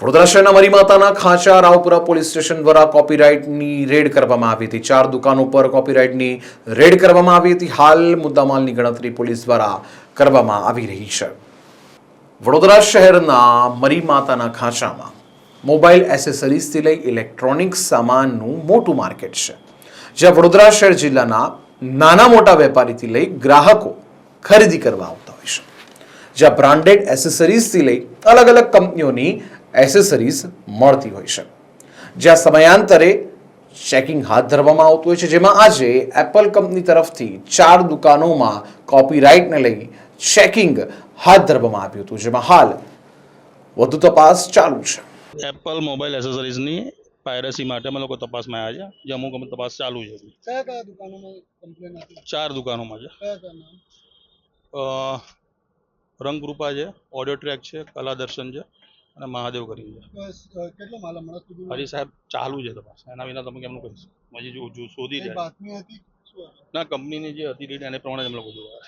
વડોદરા શહેરના મરીમાતાના ખાંચા રાવપુરા પોલીસ સ્ટેશન દ્વારા કોપીરાઇટની રેડ કરવામાં આવી હતી. ચાર દુકાનો પર કોપીરાઇટની રેડ કરવામાં આવી હતી. હાલ મુદ્દામાલની ગણતરી પોલીસ દ્વારા કરવામાં આવી રહી છે. વડોદરા શહેરના મરીમાતાના ખાંચામાં મોબાઈલ એસેસરીઝથી લઈ ઇલેક્ટ્રોનિક સામાનનું મોટું માર્કેટ છે. જ્યાં વડોદરા શહેર જિલ્લાના નાના મોટા વેપારીથી લઈ ગ્રાહકો ખરીદી કરવા આવતા હોય છે. જ્યાં બ્રાન્ડેડ એસેસરીઝથી લઈ અલગ અલગ કંપનીઓની એસેસરીઝ મળતી હોય છે. જ્યાં સમયાંતરે ચેકિંગ હાથ ધરવામાં આવતું હોય છે. જેમાં આજે એપલ કંપની તરફથી ચાર દુકાનોમાં કોપીરાઇટને લઈ ચેકિંગ હાથ ધરવામાં આવ્યું હતું. જેમાં હાલ વધુ તપાસ ચાલુ છે. એપલ મોબાઈલ એસેસરીઝની પાયરસી માટે અમે લોકો તપાસમાં આવ્યા છે. જે અમુક અમુક તપાસ ચાલુ છે. ચાર દુકાનોમાં છે. રંગરૂપા છે ઓડિયો ટ્રેક છે કલા દર્શન છે અને મહાદેવ કરી છે. કેટલો માલ હમણાં સુધી હજી સાહેબ ચાલુ છે તપાસ. એના વિના તમે કેમનું કહીશ હજી જો શોધી બાતમી હતી? ના કંપનીની જે હતી રેટ એને પ્રમાણે એમ લોકો જોવા